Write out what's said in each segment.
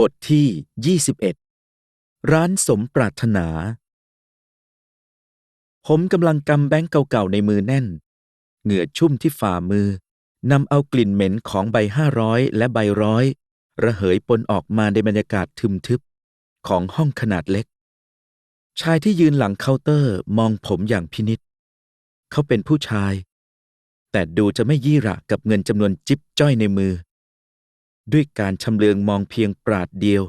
บทที่ 21 ร้านสมปรารถนา ผมกำลังกำแบงก์เก่าๆในมือแน่น เหงื่อชุ่มที่ฝ่ามือนำเอากลิ่นเหม็นของใบห้าร้อยและใบร้อย ระเหยปนออกมาในบรรยากาศทึมทึบของห้องขนาดเล็ก ชายที่ยืนหลังเคาน์เตอร์มองผมอย่างพินิษเขาเป็นผู้ชาย แต่ดูจะไม่ยี่ระกับเงินจำนวนจิ๊บจ้อยในมือ ด้วยการชำเลืองมองเพียงปราดเดียว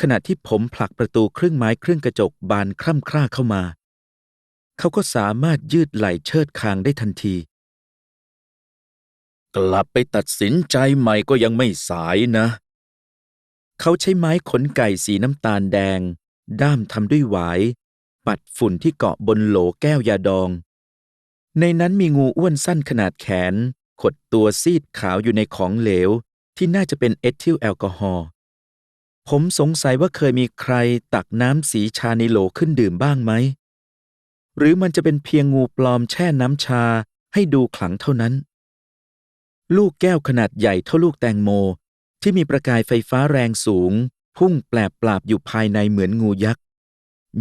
ขณะที่ผมผลักประตูเครื่องไม้เครื่องกระจกบานคร่ำคร่าเข้ามา เขาก็สามารถยืดไหล่เชิดคางได้ทันที กลับไปตัดสินใจใหม่ก็ยังไม่สายนะ เขาใช้ไม้ขนไก่สีน้ำตาลแดง ด้ามทำด้วยหวาย ปัดฝุ่นที่เกาะบนโหลแก้วยาดอง ในนั้นมีงูอ้วนสั้นขนาดแขน ขดตัวซีดขาวอยู่ในของเหลว ที่น่าจะเป็นเอทิลแอลกอฮอล์ผมสงสัยว่าเคยมีใครตักน้ำสีชาในโหลขึ้นดื่มบ้างไหม หรือมันจะเป็นเพียงงูปลอมแช่น้ำชาให้ดูขลังเท่านั้น ลูกแก้วขนาดใหญ่เท่าลูกแตงโม ที่มีประกายไฟฟ้าแรงสูง พุ่งแปลบปราบอยู่ภายในเหมือนงูยักษ์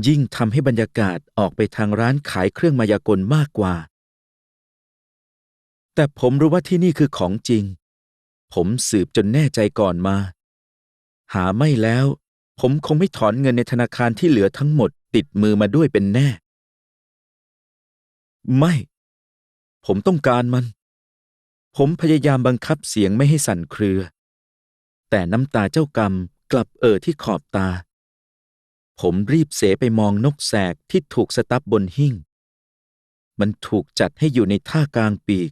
ยิ่งทำให้บรรยากาศออกไปทางร้านขายเครื่องมายากลมากกว่า แต่ผมรู้ว่าที่นี่คือของจริง ผมสืบจนแน่ใจก่อนมา หาไม่แล้ว ผมคงไม่ถอนเงินในธนาคารที่เหลือทั้งหมดติดมือมาด้วยเป็นแน่ ไม่ ผมต้องการมัน ผมพยายามบังคับเสียงไม่ให้สั่นเครือ แต่น้ำตาเจ้ากรรมกลับเอ่อที่ขอบตา ผมรีบเสไปมองนกแสกที่ถูกสตับบนหิ้ง มันถูกจัดให้อยู่ในท่ากลางปีก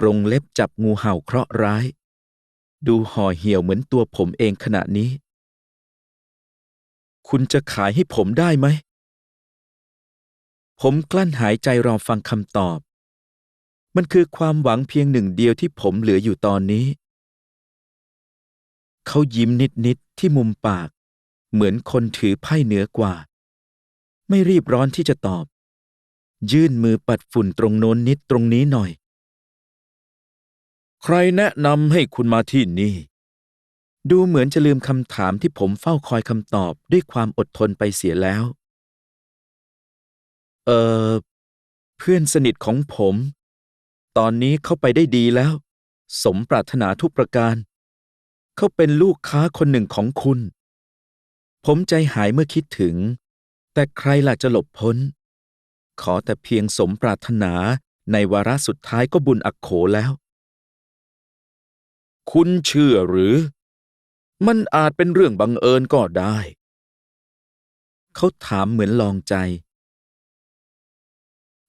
กรงเล็บจับงูเห่าเคราะห์ร้าย ดูห่อเหี่ยวเหมือนตัวผมเองขณะนี้ คุณจะขายให้ผมได้ไหม ผมกลั้นหายใจรอฟังคำตอบ มันคือความหวังเพียงหนึ่งเดียวที่ผมเหลืออยู่ตอนนี้ เขายิ้มนิดๆที่มุมปาก เหมือนคนถือไพ่เหนือกว่า ไม่รีบร้อนที่จะตอบ ยื่นมือปัดฝุ่นตรงโน้นนิดตรงนี้หน่อย ใครแนะนำให้คุณมาที่นี่ ดูเหมือนจะลืมคำถามที่ผมเฝ้าคอยคำตอบด้วยความอดทนไปเสียแล้ว เออเพื่อนสนิทของผม ตอนนี้เขาไปได้ดีแล้ว สมปรารถนาทุกประการ เขาเป็นลูกค้าคนหนึ่งของคุณ ผมใจหายเมื่อคิดถึง แต่ใครล่ะจะหลบพ้น ขอแต่เพียงสมปรารถนาในวาระสุดท้ายก็บุญอักโขแล้ว คุณเชื่อหรือ มันอาจเป็นเรื่องบังเอิญก็ได้ เขาถามเหมือนลองใจ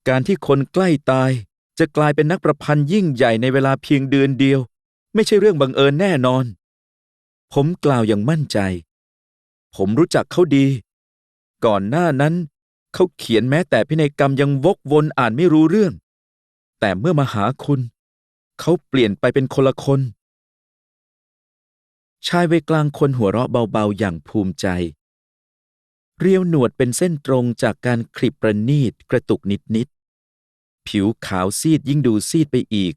การที่คนใกล้ตายจะกลายเป็นนักประพันธ์ยิ่งใหญ่ในเวลาเพียงเดือนเดียว ไม่ใช่เรื่องบังเอิญแน่นอน ผมกล่าวอย่างมั่นใจ ผมรู้จักเขาดี ก่อนหน้านั้น เขาเขียนแม้แต่พินัยกรรมยังวกวนอ่านไม่รู้เรื่อง แต่เมื่อมาหาคุณ เขาเปลี่ยนไปเป็นคนละคน ชายวัยกลางคนหัวเราะเบาๆ อย่างภูมิใจ เรียวหนวดเป็นเส้นตรงจากการคลิปประณีตกระตุกนิดๆ ผิวขาวซีดยิ่งดูซีดไปอีก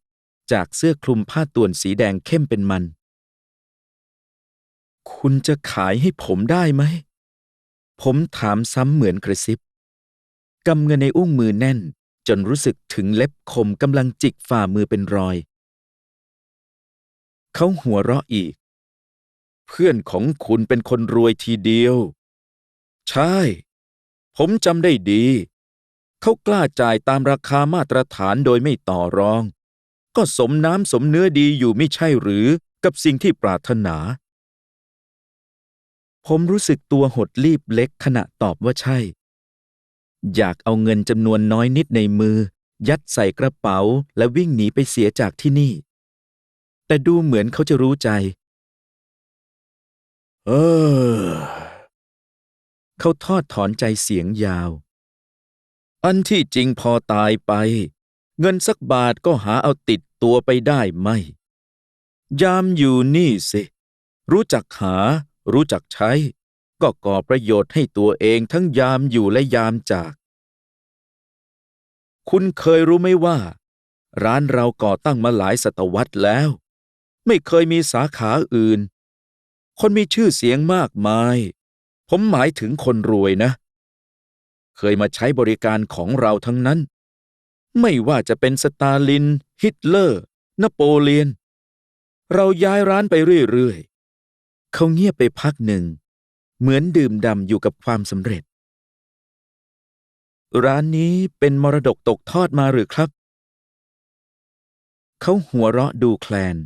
จากเสื้อคลุมผ้าต่วนสีแดงเข้มเป็นมัน คุณจะขายให้ผมได้ไหม ผมถามซ้ำเหมือนกระซิบกำเงินในอุ้งมือแน่น จนรู้สึกถึงเล็บคมกำลังจิกฝ่ามือเป็นรอย เขาหัวเราะอีก เพื่อนของคุณเป็นคนรวยทีเดียว ใช่ ผมจำได้ดี เขากล้าจ่ายตามราคามาตรฐานโดยไม่ต่อรอง ก็สมน้ำสมเนื้อดีอยู่ไม่ใช่หรือกับสิ่งที่ปรารถนา ผมรู้สึกตัวหดรีบเล็กขณะตอบว่าใช่ อยากเอาเงินจำนวนน้อยนิดในมือ ยัดใส่กระเป๋าและวิ่งหนีไปเสียจากที่นี่ แต่ดูเหมือนเขาจะรู้ใจ เออ เขาทอดถอนใจเสียงยาว อันที่จริงพอตายไป เงินสักบาทก็หาเอาติดตัวไปได้ไหม ยามอยู่นี่สิ รู้จักหา รู้จักใช้ ก็ก่อประโยชน์ให้ตัวเองทั้งยามอยู่และยามจาก คุณเคยรู้ไหมว่า ร้านเราก่อตั้งมาหลายศตวรรษแล้ว ไม่เคยมีสาขาอื่น คนมีชื่อเสียงมากมาย ผมหมายถึงคนรวยนะ เคยมาใช้บริการของเราทั้งนั้น ไม่ว่าจะเป็นสตาลิน ฮิตเลอร์ นโปเลียน เราย้ายร้านไปเรื่อยๆ เขาเงียบไปพักหนึ่ง เหมือนดื่มด่ำอยู่กับความสำเร็จ ร้านนี้เป็นมรดกตกทอดมาหรือครับ เขาหัวเราะดูแคลน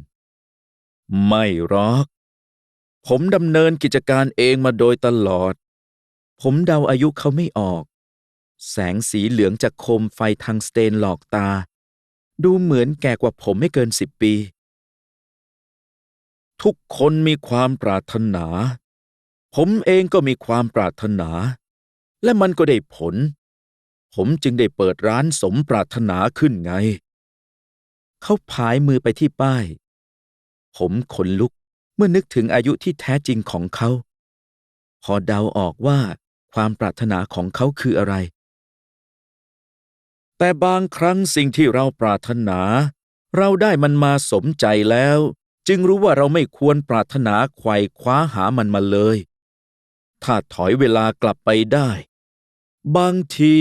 ไม่หรอก ผมดำเนินกิจการเองมาโดยตลอด ผมเดาอายุเขาไม่ออก แสงสีเหลืองจากโคมไฟทางสเตนหลอกตา ดูเหมือนแก่กว่าผมไม่เกินสิบปี ทุกคนมีความปรารถนา ผมเองก็มีความปรารถนา และมันก็ได้ผล ผมจึงได้เปิดร้านสมปรารถนาขึ้นไง เขาผายมือไปที่ป้าย ผมขนลุก เมื่อนึกถึงอายุที่แท้จริงของเขา พอเดาออกว่าความปรารถนาของเขาคืออะไร แต่บางครั้งสิ่งที่เราปรารถนา เราได้มันมาสมใจแล้ว จึงรู้ว่าเราไม่ควรปรารถนาไขว่คว้าหามันมาเลย ถ้าถอยเวลากลับไปได้ บางที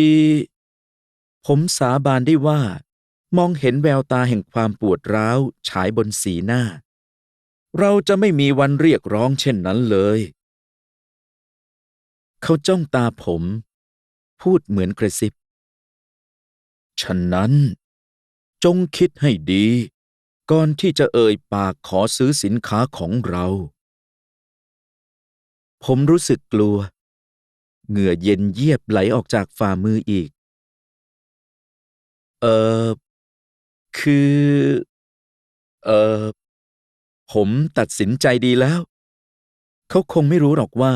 ผมสาบานได้ว่า มองเห็นแววตาแห่งความปวดร้าวฉายบนสีหน้า เราจะไม่มีวันเรียกร้องเช่นนั้นเลย เขาจ้องตาผม พูดเหมือนกระซิบ ฉะนั้น จงคิดให้ดี ก่อนที่จะเอ่ยปากขอซื้อสินค้าของเรา ผมรู้สึกกลัว เหงื่อเย็นเยียบไหลออกจากฝ่ามืออีก เออคือ เออ ผมตัดสินใจดีแล้ว เขาคงไม่รู้หรอกว่า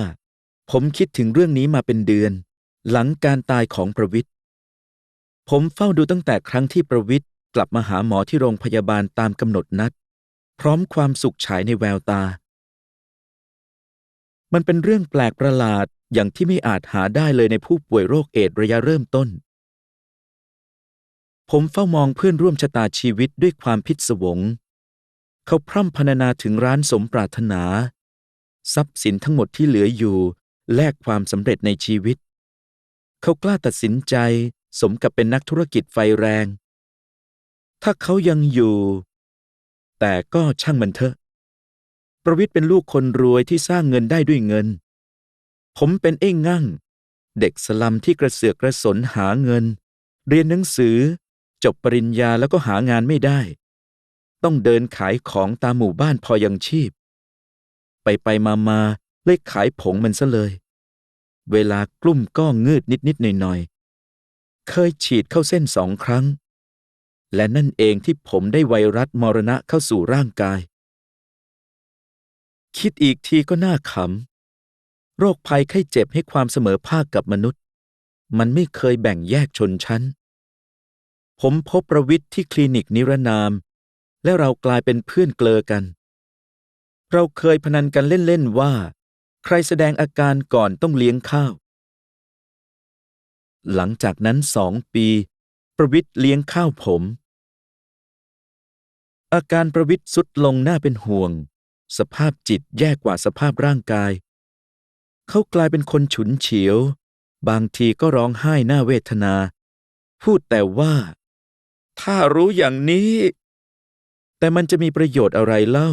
ผมคิดถึงเรื่องนี้มาเป็นเดือน หลังการตายของประวิทย์ผมเฝ้าดูตั้งแต่ครั้งที่ประวิทย์กลับมาหาหมอที่โรงพยาบาลตามกำหนดนัด พร้อมความสุขฉายในแววตา มันเป็นเรื่องแปลกประหลาดอย่างที่ไม่อาจหาได้เลยในผู้ป่วยโรคเอดระยะเริ่มต้น ผมเฝ้ามองเพื่อนร่วมชะตาชีวิตด้วยความพิศวง เขาพร่ำพรรณนาถึงร้านสมปรารถนา ทรัพย์สินทั้งหมดที่เหลืออยู่ แลกความสำเร็จในชีวิต เขากล้าตัดสินใจ สมกับเป็นนักธุรกิจไฟแรง ถ้าเขายังอยู่ แต่ก็ช่างมันเถอะ ประวิทย์เป็นลูกคนรวยที่สร้างเงินได้ด้วยเงิน ผมเป็นเอ้งงั่ง เด็กสลัมที่กระเสือกกระสนหาเงิน เรียนหนังสือ จบปริญญาแล้วก็หางานไม่ได้ ต้องเดินขายของตามหมู่บ้านพอยังชีพ ไปไปมามาเลยขายผงมันซะเลย เวลากลุ่มก็งืดนิดนิดหน่อยหน่อยเคยฉีดเข้าเส้นสองครั้ง และนั่นเองที่ผมได้ไวรัสมรณะเข้าสู่ร่างกาย คิดอีกทีก็น่าขำ โรคภัยไข้เจ็บให้ความเสมอภาคกับมนุษย์ มันไม่เคยแบ่งแยกชนชั้น ผมพบประวิทย์ที่คลินิกนิรนาม และเรากลายเป็นเพื่อนเกลอกัน เราเคยพนันกันเล่น ๆ ว่า ใครแสดงอาการก่อนต้องเลี้ยงข้าว หลังจากนั้นสองปี ประวิทย์เลี้ยงข้าวผม อาการประวิทย์สุดลงน่าเป็นห่วง สภาพจิตแย่กว่าสภาพร่างกาย เขากลายเป็นคนฉุนเฉียว บางทีก็ร้องไห้หน้าเวทนา พูดแต่ว่า ถ้ารู้อย่างนี้ แต่มันจะมีประโยชน์อะไรเล่า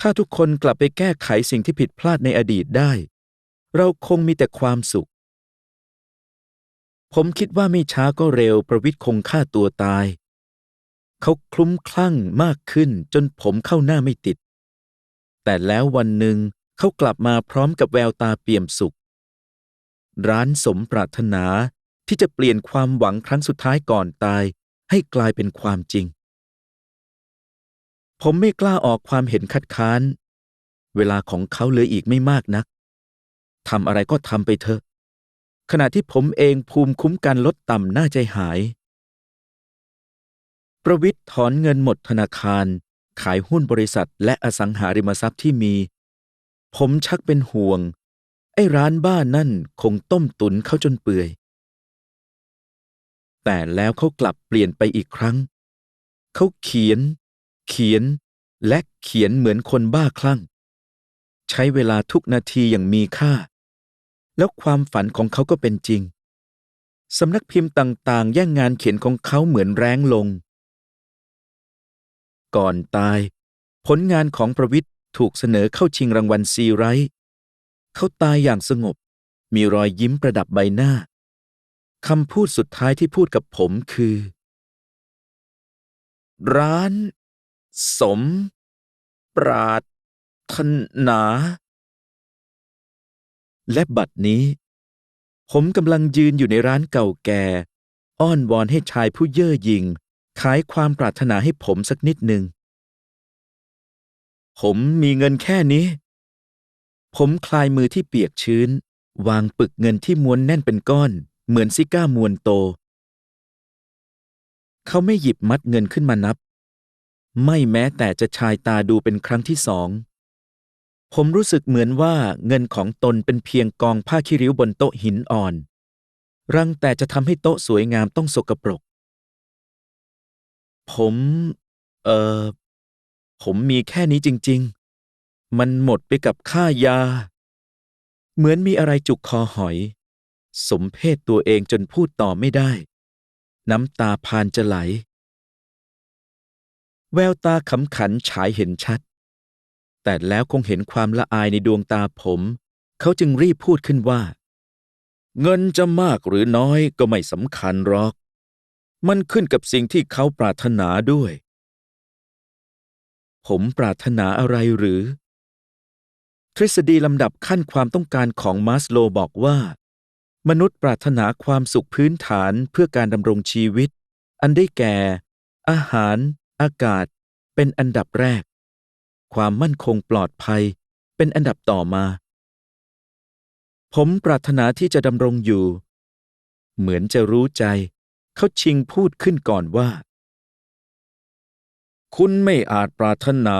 ถ้าทุกคนกลับไปแก้ไขสิ่งที่ผิดพลาดในอดีตได้ เราคงมีแต่ความสุข ผมคิดว่าไม่ช้าก็เร็วประวิทย์คงฆ่าตัวตาย เขาคลุ้มคลั่งมากขึ้นจนผมเข้าหน้าไม่ติด แต่แล้ววันหนึ่งเขากลับมาพร้อมกับแววตาเปี่ยมสุข ร้านสมปรารถนาที่จะเปลี่ยนความหวังครั้งสุดท้ายก่อนตายให้กลายเป็นความจริง ผมไม่กล้าออกความเห็นคัดค้าน เวลาของเขาเหลืออีกไม่มากนักทำอะไรก็ทำไปเถอะ ขณะที่ผมเองภูมิคุ้มกันลดต่ำน่าใจหาย ประวิทย์ถอนเงินหมดธนาคาร ขายหุ้นบริษัทและอสังหาริมทรัพย์ที่มี ผมชักเป็นห่วง ไอ้ร้านบ้านนั่นคงต้มตุนเขาจนเปื่อย แต่แล้วเขากลับเปลี่ยนไปอีกครั้ง เขาเขียน เขียนและเขียนเหมือนคนบ้าคลั่ง ใช้เวลาทุกนาทีอย่างมีค่า แล้วความฝันของเขาก็เป็นจริง สำนักพิมพ์ต่างๆ แย่งงานเขียนของเขาเหมือนแรงลง ก่อนตาย ผลงานของประวิทย์ถูกเสนอเข้าชิงรางวัลซีไรท์เขาตายอย่างสงบ มีรอยยิ้มประดับใบหน้าคำพูดสุดท้ายที่พูดกับผมคือ ร้าน สม ปราถนา และบัดนี้ ผมกำลังยืนอยู่ในร้านเก่าแก่ อ้อนวอนให้ชายผู้เย่อหยิ่งขายความปรารถนาให้ผมสักนิดหนึ่ง ผมมีเงินแค่นี้ ผมคลายมือที่เปียกชื้น วางปึกเงินที่ม้วนแน่นเป็นก้อน เหมือนซิก้ามวนโต เขาไม่หยิบมัดเงินขึ้นมานับ ไม่แม้แต่จะชายตาดูเป็นครั้งที่สอง ผมรู้สึกเหมือนว่าเงินของตนเป็นเพียงกองผ้าขี้ริ้วบนโต๊ะหินอ่อน รังแต่จะทำให้โต๊ะสวยงามต้องสกปรก ผม เอ่อผมมีแค่นี้จริง ๆ มันหมดไปกับค่ายา เหมือนมีอะไรจุกคอหอย สมเพศตัวเองจนพูดต่อไม่ได้ น้ำตาพานจะไหล แววตาขำขันฉายเห็นชัด แต่แล้วคงเห็นความละอายในดวงตาผม เขาจึงรีบพูดขึ้นว่า เงินจะมากหรือน้อยก็ไม่สำคัญหรอก มันขึ้นกับสิ่งที่เขาปรารถนาด้วย ผมปรารถนาอะไรหรือ ทฤษฎีลำดับขั้นความต้องการของมาสโลบอกว่า มนุษย์ปรารถนาความสุขพื้นฐานเพื่อการดำรงชีวิต อันได้แก่ อาหาร อากาศเป็นอันดับแรก ความมั่นคงปลอดภัยเป็นอันดับต่อมา ผมปรารถนาที่จะดำรงอยู่ เหมือนจะรู้ใจ เขาชิงพูดขึ้นก่อนว่า คุณไม่อาจปรารถนา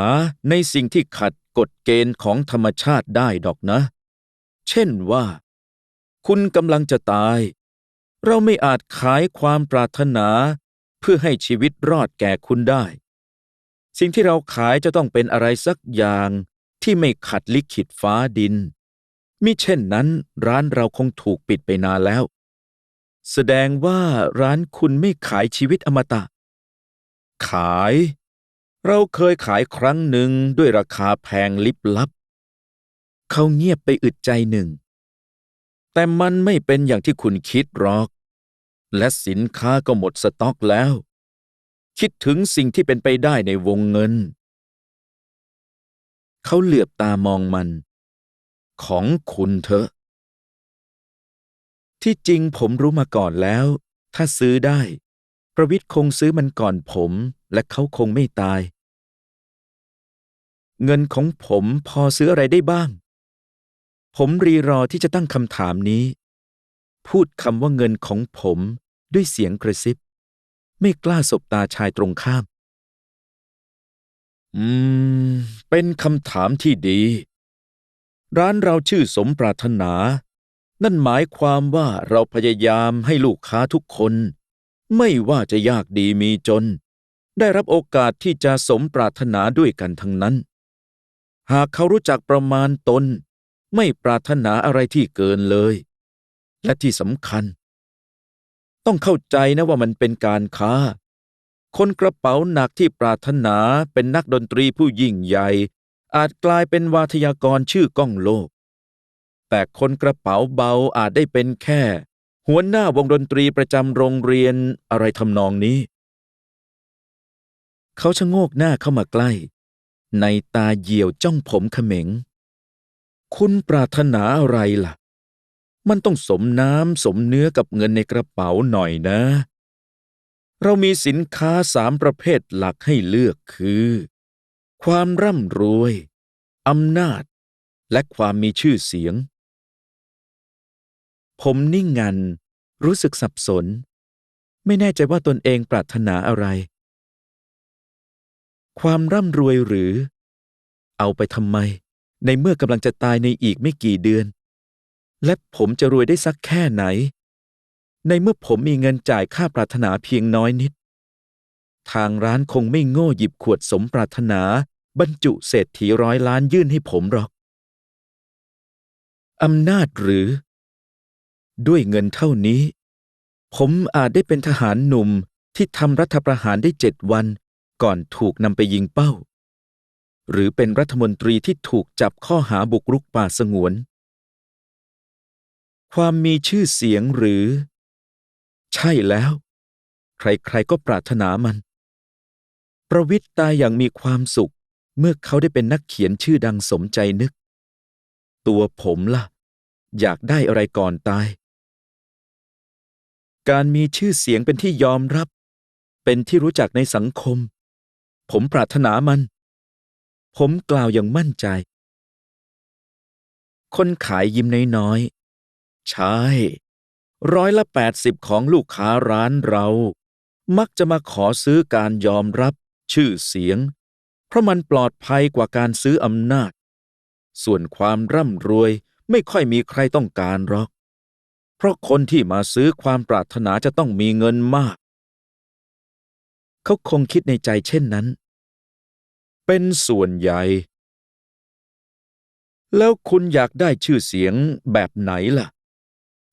ในสิ่งที่ขัดกฎเกณฑ์ของธรรมชาติได้ดอกนะ เช่นว่า คุณกำลังจะตาย เราไม่อาจขายความปรารถนา พื่อให้ชีวิตรอดแก่คุณได้ สิ่งที่เราขายจะต้องเป็นอะไรสักอย่างที่ไม่ขัดลิขิตฟ้าดิน มิเช่นนั้นร้านเราคงถูกปิดไปนานแล้ว แสดงว่าร้านคุณไม่ขายชีวิตอมตะ ขาย เราเคยขายครั้งหนึ่งด้วยราคาแพงลิบลับ เขาเงียบไปอึดใจหนึ่ง แต่มันไม่เป็นอย่างที่คุณคิดหรอก และสินค้าก็หมดสต็อกแล้ว คิดถึงสิ่งที่เป็นไปได้ในวงเงิน เขาเหลือบตามองมัน ของคุณเถอะ ที่จริงผมรู้มาก่อนแล้ว ถ้าซื้อได้ ประวิทย์คงซื้อมันก่อนผม และเขาคงไม่ตาย เงินของผมพอซื้ออะไรได้บ้าง ผมรีรอที่จะตั้งคำถามนี้พูดคำว่าเงินของผม ด้วยเสียงกระซิบ ไม่กล้าสบตาชายตรงข้าม อืม เป็นคำถามที่ดี ร้านเราชื่อสมปรารถนา นั่นหมายความว่าเราพยายามให้ลูกค้าทุกคน ไม่ว่าจะยากดีมีจน ได้รับโอกาสที่จะสมปรารถนาด้วยกันทั้งนั้น หากเขารู้จักประมาณตน ไม่ปรารถนาอะไรที่เกินเลย และที่สำคัญ ต้องเข้าใจนะว่ามันเป็นการค้า คนกระเป๋าหนักที่ปรารถนาเป็นนักดนตรีผู้ยิ่งใหญ่ อาจกลายเป็นวาทยากรชื่อก้องโลก แต่คนกระเป๋าเบาอาจได้เป็นแค่ หัวหน้าวงดนตรีประจำโรงเรียนอะไรทำนองนี้ เขาชะโงกหน้าเข้ามาใกล้ ในตาเหี่ยวจ้องผมเขม็ง คุณปรารถนาอะไรล่ะ มันต้องสมน้ำสมเนื้อกับเงินในกระเป๋าหน่อยนะ เรามีสินค้าสามประเภทหลักให้เลือกคือ ความร่ำรวยอำนาจ และความมีชื่อเสียง ผมนิ่งงัน รู้สึกสับสน ไม่แน่ใจว่าตนเองปรารถนาอะไร ความร่ำรวยหรือ เอาไปทำไม ในเมื่อกำลังจะตายในอีกไม่กี่เดือน และผมจะรวยได้สักแค่ไหน ในเมื่อผมมีเงินจ่ายค่าปรารถนาเพียงน้อยนิด ทางร้านคงไม่โง่หยิบขวดสมปรารถนา บรรจุเศรษฐีร้อยล้านยื่นให้ผมหรอก อำนาจหรือ ด้วยเงินเท่านี้ ผมอาจได้เป็นทหารหนุ่มที่ทำรัฐประหารได้เจ็ดวัน ก่อนถูกนำไปยิงเป้า หรือเป็นรัฐมนตรีที่ถูกจับข้อหาบุกรุกป่าสงวน ความมีชื่อเสียงหรือ ใช่แล้ว ใครๆก็ปรารถนามัน ประวิตรตายอย่างมีความสุข เมื่อเขาได้เป็นนักเขียนชื่อดังสมใจนึก ตัวผมล่ะ อยากได้อะไรก่อนตาย การมีชื่อเสียงเป็นที่ยอมรับ เป็นที่รู้จักในสังคม ผมปรารถนามัน ผมกล่าวอย่างมั่นใจ คนขายยิ้มน้อย ใช่ ร้อยละแปดสิบของลูกค้าร้านเรา มักจะมาขอซื้อการยอมรับ ชื่อเสียง เพราะมันปลอดภัยกว่าการซื้ออำนาจ ส่วนความร่ำรวยไม่ค่อยมีใครต้องการหรอก เพราะคนที่มาซื้อความปรารถนาจะต้องมีเงินมาก เขาคงคิดในใจเช่นนั้น เป็นส่วนใหญ่ แล้วคุณอยากได้ชื่อเสียงแบบไหนล่ะ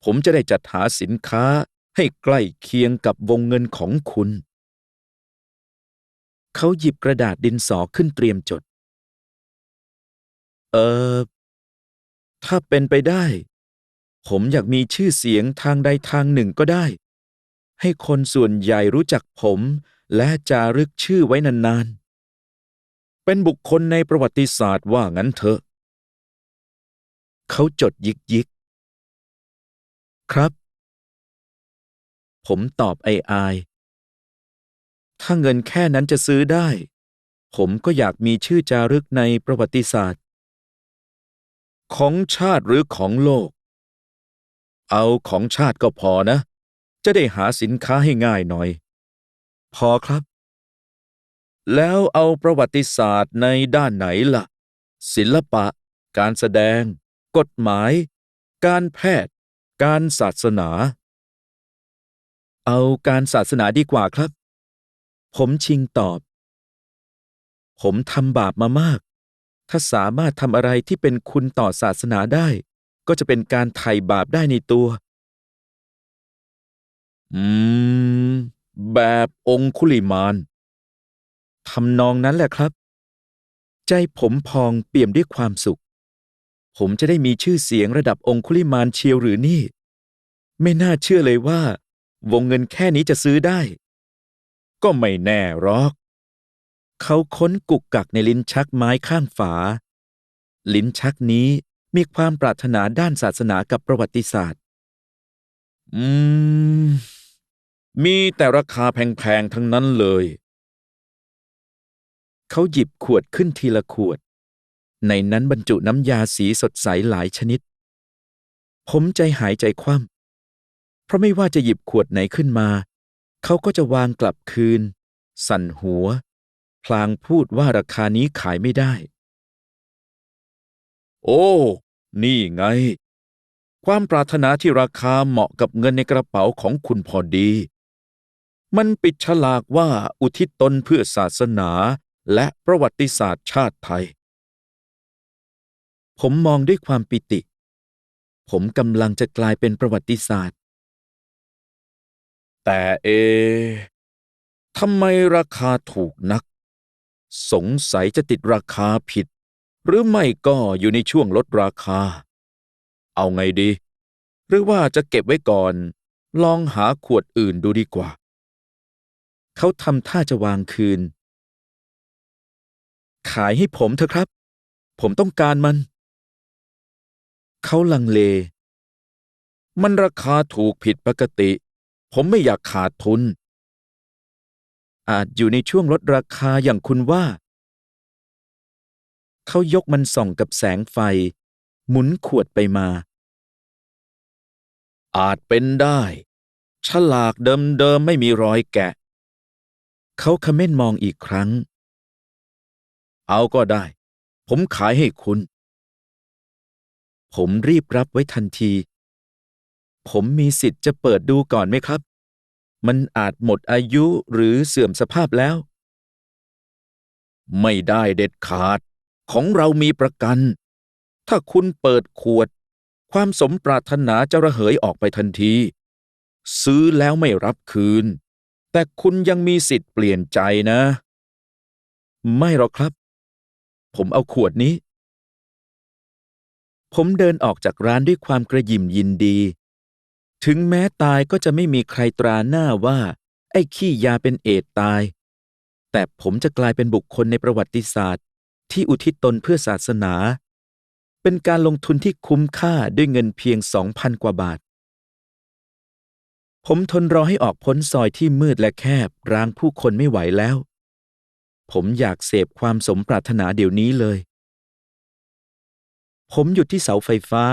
ผมจะได้จัดหาสินค้าให้ใกล้เคียงกับวงเงินของคุณ เขาหยิบกระดาษดินสอขึ้นเตรียมจด เออ ถ้าเป็นไปได้ ผมอยากมีชื่อเสียงทางใดทางหนึ่งก็ได้ ให้คนส่วนใหญ่รู้จักผมและจารึกชื่อไว้นานๆ เป็นบุคคลในประวัติศาสตร์ว่างั้นเถอะ เขาจดยิกยิก ครับ ผมตอบไออาย ถ้าเงินแค่นั้นจะซื้อได้ ผมก็อยากมีชื่อจารึกในประวัติศาสตร์ ของชาติหรือของโลก เอาของชาติก็พอนะ จะได้หาสินค้าให้ง่ายหน่อย พอครับ แล้วเอาประวัติศาสตร์ในด้านไหนล่ะ ศิลปะ การแสดง กฎหมาย การแพทย์ การศาสนา เอาการศาสนาดีกว่าครับ ผมชิงตอบ ผมทำบาปมามาก ถ้าสามารถทำอะไรที่เป็นคุณต่อศาสนาได้ ก็จะเป็นการไถ่บาปได้ในตัว อืม แบบองคุลิมานทำนองนั้นแหละครับ ใจผมพองเปี่ยมด้วยความสุข ผมจะได้มีชื่อเสียงระดับองคุลิมานเชียวหรือนี่ ไม่น่าเชื่อเลยว่า วงเงินแค่นี้จะซื้อได้ ก็ไม่แน่หรอก เขาค้นกุกกักในลิ้นชักไม้ข้างฝา ลิ้นชักนี้มีความปรารถนาด้านศาสนากับประวัติศาสตร์ อืม มีแต่ราคาแพงๆทั้งนั้นเลย เขาหยิบขวดขึ้นทีละขวด ในนั้นบรรจุน้ำยาสีสดใสหลายชนิด ผมใจหายใจคว่ำเพราะไม่ว่าจะหยิบขวดไหนขึ้นมา เขาก็จะวางกลับคืน สั่นหัว พลางพูดว่าราคานี้ขายไม่ได้ โอ้ นี่ไง ความปรารถนาที่ราคาเหมาะกับเงินในกระเป๋าของคุณพอดี มันปิดฉลากว่าอุทิศตนเพื่อศาสนาและประวัติศาสตร์ชาติไทย ผมมองด้วยความปิติ ผมกำลังจะกลายเป็นประวัติศาสตร์ แต่เอทำไมราคาถูกนัก สงสัยจะติดราคาผิด หรือไม่ก็อยู่ในช่วงลดราคา เอาไงดี หรือว่าจะเก็บไว้ก่อน ลองหาขวดอื่นดูดีกว่า เขาทำท่าจะวางคืน ขายให้ผมเถอะครับ ผมต้องการมัน เขาลังเล มันราคาถูกผิดปกติ ผมไม่อยากขาดทุน อาจอยู่ในช่วงลดราคาอย่างคุณว่า เขายกมันส่องกับแสงไฟ หมุนขวดไปมา อาจเป็นได้ ฉลากเดิมๆไม่มีรอยแกะ เขาคเม่นมองอีกครั้ง เอาก็ได้ ผมขายให้คุณ ผมรีบรับไว้ทันที ผมมีสิทธิ์จะเปิดดูก่อนไหมครับ มันอาจหมดอายุหรือเสื่อมสภาพแล้ว ไม่ได้เด็ดขาด ของเรามีประกัน ถ้าคุณเปิดขวด ความสมปรารถนาจะระเหยออกไปทันที ซื้อแล้วไม่รับคืน แต่คุณยังมีสิทธิ์เปลี่ยนใจนะ ไม่หรอกครับ ผมเอาขวดนี้ ผมเดินออกจากร้านด้วยความกระยิมยินดี ถึงแม้ตายก็จะไม่มีใครตราหน้าว่า ไอ้ขี้ยาเป็นเอดตาย แต่ผมจะกลายเป็นบุคคลในประวัติศาสตร์ ที่อุทิศตนเพื่อศาสนา เป็นการลงทุนที่คุ้มค่าด้วยเงินเพียงสองพันกว่าบาท ผมทนรอให้ออกพ้นซอยที่มืดและแคบรางผู้คนไม่ไหวแล้ว ผมอยากเสพความสมปรารถนาเดี๋ยวนี้เลย ผมหยุดที่เสาไฟฟ้า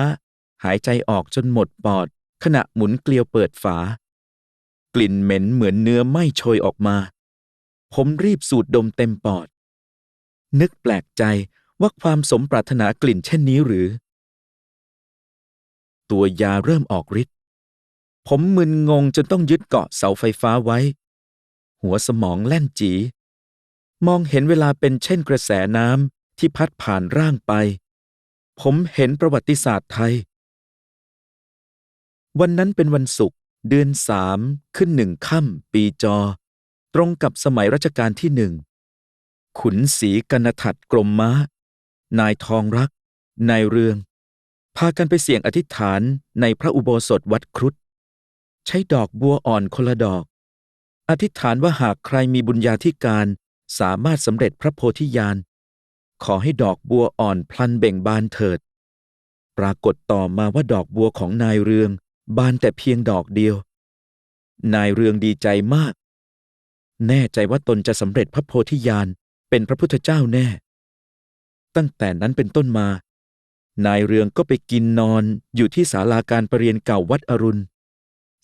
หายใจออกจนหมดปอด ขณะหมุนเกลียวเปิดฝา กลิ่นเหม็นเหมือนเนื้อไหม้โชยออกมา ผมรีบสูดดมเต็มปอด นึกแปลกใจว่าความสมปรารถนากลิ่นเช่นนี้หรือ ตัวยาเริ่มออกฤทธิ์ผมมึนงงจนต้องยึดเกาะเสาไฟฟ้าไว้ หัวสมองแล่นจี มองเห็นเวลาเป็นเช่นกระแสน้ำที่พัดผ่านร่างไป ผมเห็นประวัติศาสตร์ไทย วันนั้นเป็นวันศุกร์เดือนสามขึ้นหนึ่งค่ำปีจอ ตรงกับสมัยรัชกาลที่หนึ่ง ขุนศรีกนทัดกรมม้า นายทองรัก นายเรือง พากันไปเสี่ยงอธิษฐานในพระอุโบสถวัดครุฑใช้ดอกบัวอ่อนคนละดอก อธิษฐานว่าหากใครมีบุญญาธิการสามารถสำเร็จพระโพธิญาณ ขอให้ดอกบัวอ่อนพลันเบ่งบานเถิด ปรากฏต่อมาว่าดอกบัวของนายเรือง บานแต่เพียงดอกเดียว นายเรืองดีใจมาก แน่ใจว่าตนจะสำเร็จพระโพธิญาณเป็นพระพุทธเจ้าแน่ ตั้งแต่นั้นเป็นต้นมา นายเรืองก็ไปกินนอนอยู่ที่ศาลาการประเรียนเก่าวัดอรุณ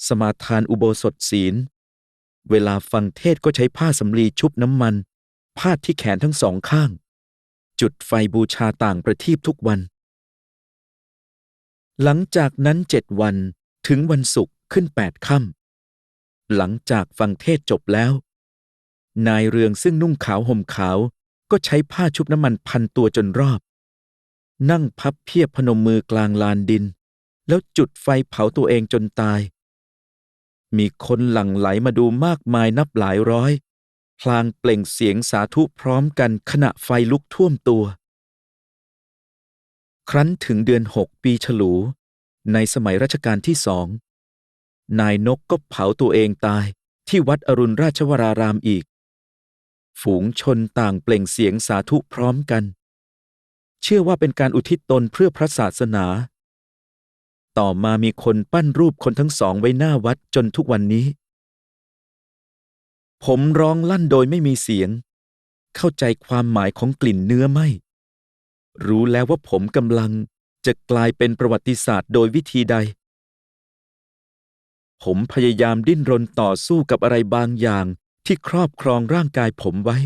สมาทานอุโบสถศีล เวลาฟังเทศก็ใช้ผ้าสำลีชุบน้ำมัน พาดที่แขนทั้งสองข้าง จุดไฟบูชาต่างประทีปทุกวัน หลังจากนั้นเจ็ดวันถึงวันศุกร์ขึ้นแปดค่ำหลังจากฟังเทศจบแล้ว นายเรืองซึ่งนุ่งขาวห่มขาวก็ใช้ผ้าชุบน้ำมันพันตัวจนรอบ นั่งพับเพียบพนมมือกลางลานดิน แล้วจุดไฟเผาตัวเองจนตาย มีคนหลั่งไหลมาดูมากมายนับหลายร้อย พลางเปล่งเสียงสาธุพร้อมกันขณะไฟลุกท่วมตัว ครั้นถึงเดือนหกปีฉลู ในสมัยรัชกาลที่สอง นายนกก็เผาตัวเองตายที่วัดอรุณราชวรารามอีก ฝูงชนต่างเปล่งเสียงสาธุพร้อมกัน เชื่อว่าเป็นการอุทิศตนเพื่อพระศาสนา ต่อมามีคนปั้นรูปคนทั้งสองไว้หน้าวัดจนทุกวันนี้ ผมร้องลั่นโดยไม่มีเสียง เข้าใจความหมายของกลิ่นเนื้อไหม รู้แล้วว่าผมกำลังจะกลายเป็นประวัติศาสตร์โดยวิธีใด ผมพยายามดิ้นรนต่อสู้กับอะไรบางอย่างที่ครอบครองร่างกายผมไว้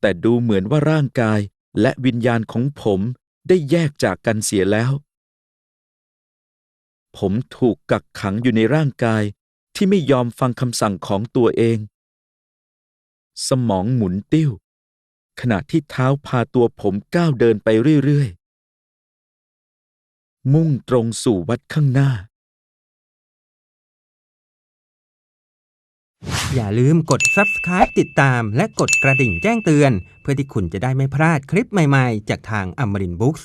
แต่ดูเหมือนว่าร่างกายและวิญญาณของผมได้แยกจากกันเสียแล้ว ผมถูกกักขังอยู่ในร่างกายที่ไม่ยอมฟังคำสั่งของตัวเอง สมองหมุนติ้ว ขณะที่เท้าพาตัวผมก้าวเดินไปเรื่อยๆ มุ่งตรงสู่วัดข้างหน้า อย่าลืมกด subscribe ติดตามและกดกระดิ่งแจ้งเตือน เพื่อที่คุณจะได้ไม่พลาดคลิปใหม่ๆ จากทางอมรินบุ๊กส